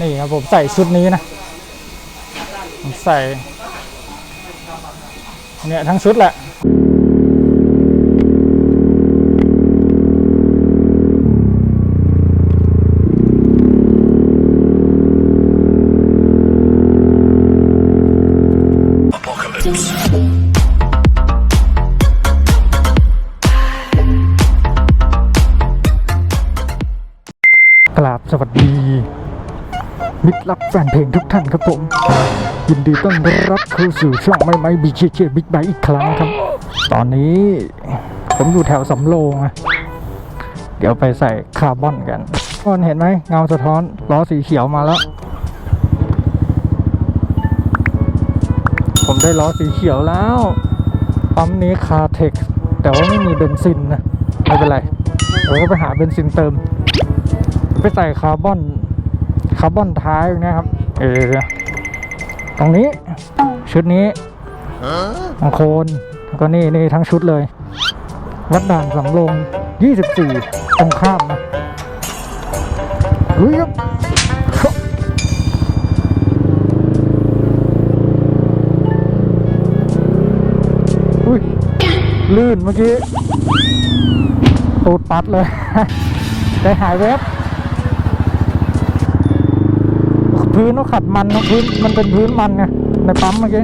นี่ครับผมใส่ชุดนี้นะผมใส่เนี่ยทั้งชุดแหละกราบสวัสดี มิตรรักแฟนเพลงทุกท่านครับผม ยินดีต้อนรับเข้าสู่ช่องไม่ไม่บีเจเจบิ๊กไบอีกครั้งครับ ตอนนี้ผมอยู่แถวสำโรงอะเดี๋ยวไปใส่คาร์บอนกันทุกคนเห็นไหมเงาสะท้อนล้อสีเขียวมาแล้ว ผมได้ล้อสีเขียวแล้วปั๊มนี้คาเทคแต่ว่าไม่มีเบนซินนะ ไม่เป็นไร เราก็ไปหาเบนซินเติม ไปใส่คาร์บอน คาร์บอนท้ายตรงเนี้ยครับเออตรงนี้ชุดนี้ของโคนแล้วก็นี่นี่ทั้งชุดเลย วัดด่านสำโรง24 ตรงข้ามนะลุยครับอุ้ยลื่นเมื่อกี้ตูดปัดเลย ใจหายแวบ พื้นเขาขัดมันนะพื้นมันเป็นพื้นมันไงในปั๊มเมื่อกี้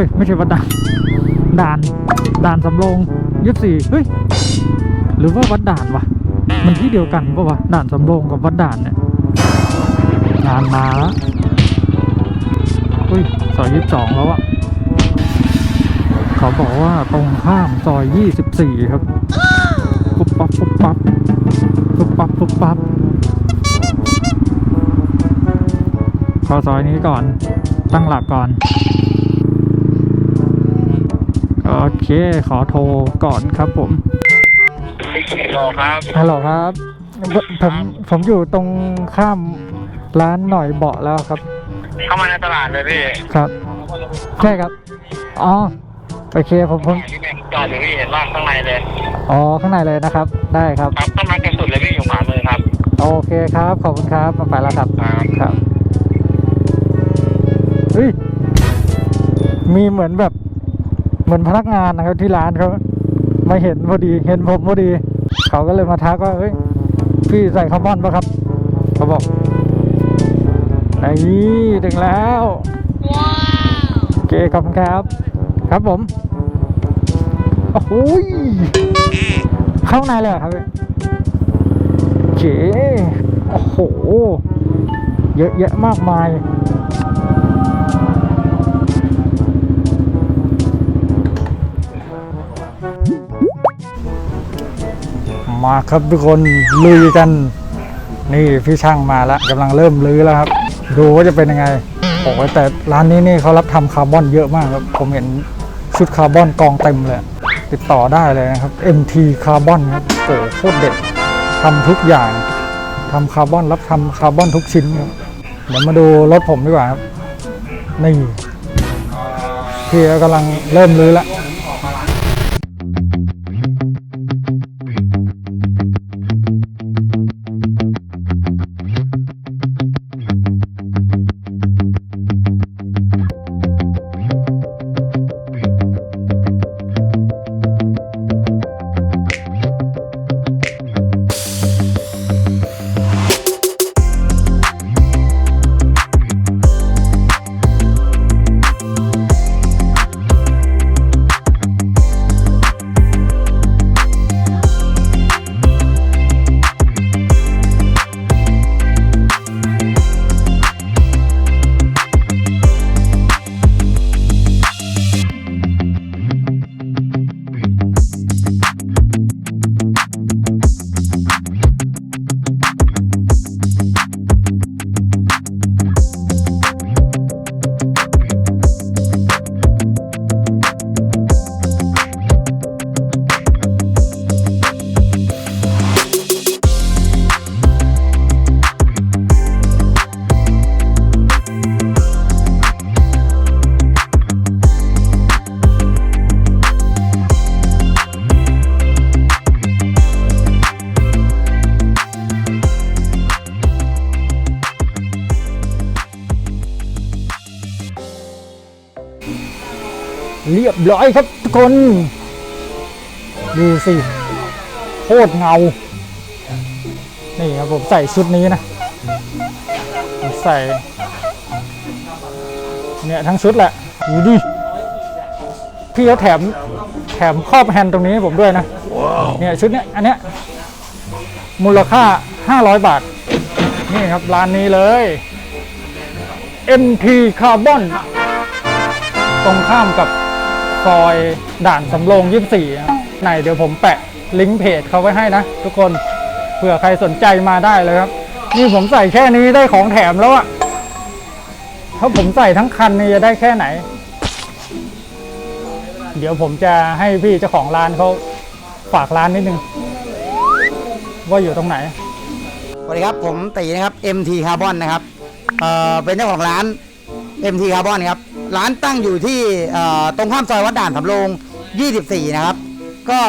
อ้ย ไม่ใช่วัดด่าน ด่าน ด่านสำโรงยี่สี่เฮ้ย หรือว่าวัดด่านวะ มันที่เดียวกันปะวะ ด่านสำโรงกับวัดด่านเนี่ยงานมาแล้วอุ้ยซอยยี่สิบสองแล้วอะเขาบอกว่าตรงข้ามซอยยี่สิบสี่ครับปุ๊บปั๊บปุ๊บปั๊บปุ๊บปั๊บปุ๊บปั๊บเข้าซอยนี้ก่อน ตั้งหลักก่อน โอเค ขอโทรก่อนครับผมรอครับ ฮัลโหลครับผมผมผมอยู่ตรงข้ามร้านหน่อยเบาะแล้วครับ เข้ามาในตลาดเลยพี่ครับ ใช่ครับ อ๋อ โอเคผมผมพี่แม่งจอดอยู่พี่เห็นว่าข้างในเลย อ๋อ ข้างในเลยนะครับ ได้ครับ ครับต้นไม้กระสุดเลยพี่อยู่ขวามือครับ โอเคครับ ขอบคุณครับมาไปแล้วครับ ครับครับเฮ้ย มีเหมือนแบบ เหมือนพนักงานนะครับที่ร้านเขามาเห็นพอดี เห็นผมพอดี เขาก็เลยมาทักว่าเฮ้ยพี่ใส่คาร์บอนปะครับ เขาบอกไอ้ถึงแล้วโอเคขอบคุณครับ ครับผมโอ้โหยเข้าในเลยเหรอครับพี่โอเคโอ้โห เยอะแยะมากมาย มาครับทุกคนลุยกัน นี่พี่ช่างมาแล้วกำลังเริ่มลื้อแล้วครับ ดูว่าจะเป็นยังไงโอ้ยแต่ร้านนี้นี่เขารับทำคาร์บอนเยอะมากครับ ผมเห็นชุดคาร์บอนกองเต็มเลย ติดต่อได้เลยนะครับ MT คาร์บอนครับโอ้โคตรเด็ดทำทุกอย่างทำคาร์บอนรับทำคาร์บอนทุกชิ้นครับเดี๋ยวมาดูรถผมดีกว่าครับนี่พี่กำลังเริ่มลื้อแล้ว เรียบร้อยครับทุกคน ดูสิโคตรเงา นี่ครับผมใส่ชุดนี้นะผมใส่เนี่ยทั้งชุดแหละดูดิพี่เขาแถมแถมครอบแฮนด์ตรงนี้ให้ผมด้วยนะ เนี่ยชุดเนี้ยอันเนี้ยมูลค่า 500 บาท นี่ครับร้านนี้เลย MT Carbon ตรงข้ามกับ ซอยด่านสำโรง24นะครับไหนเดี๋ยวผมแปะลิงก์เพจเขาไว้ให้นะ ทุกคนเผื่อใครสนใจมาได้เลยครับ นี่ผมใส่แค่นี้ได้ของแถมแล้วอะถ้าผมใส่ทั้งคันนี่จะได้แค่ไหน เดี๋ยวผมจะให้พี่เจ้าของร้านเขาฝากร้านนิดนึง ว่าอยู่ตรงไหน สวัสดีครับ ผมตีนะครับ MT Carbon นะครับ เอ่อ เป็นเจ้าของร้าน MT Carbon ครับ ร้านตั้งอยู่ที่ตรงข้ามซอยวัดด่านสำโรง 24 นะครับ ก็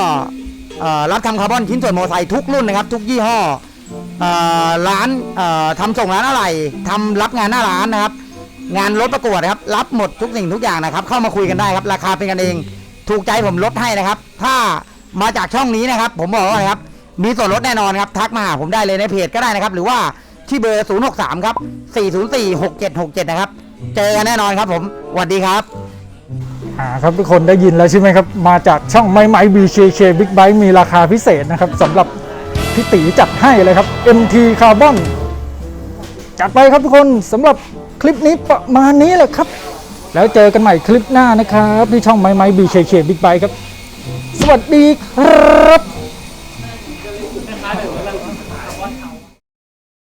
รับทำคาร์บอนชิ้นส่วนมอเตอร์ไซค์ทุกรุ่นนะครับ ทุกยี่ห้อร้านทำส่งร้านอะไรทำรับงานหน้าร้านนะครับ งานรถประกวดนะครับ รับหมดทุกสิ่งทุกอย่างนะครับ เข้ามาคุยกันได้ครับ ราคาเป็นกันเอง ถูกใจผมลดให้นะครับ ถ้ามาจากช่องนี้นะครับ ผมบอกว่าครับ มีส่วนลดแน่นอนครับ ทักมาหาผมได้เลยในเพจก็ได้นะครับ หรือว่าที่เบอร์ 063 ครับ 404 6767 นะครับ เจอกันแน่นอนครับผมสวัสดีครับ อ่าครับทุกคนได้ยินแล้วใช่ไหมครับ มาจากช่องไม้ไม้ BKK Big Bike มีราคาพิเศษนะครับสำหรับพี่ตีจัดให้เลยครับ MT Carbon จัดไปครับทุกคนสำหรับคลิปนี้ประมาณนี้แหละครับ แล้วเจอกันใหม่คลิปหน้านะครับ ที่ช่องไม้ไม้ BKK Big Bike ครับ สวัสดีครับ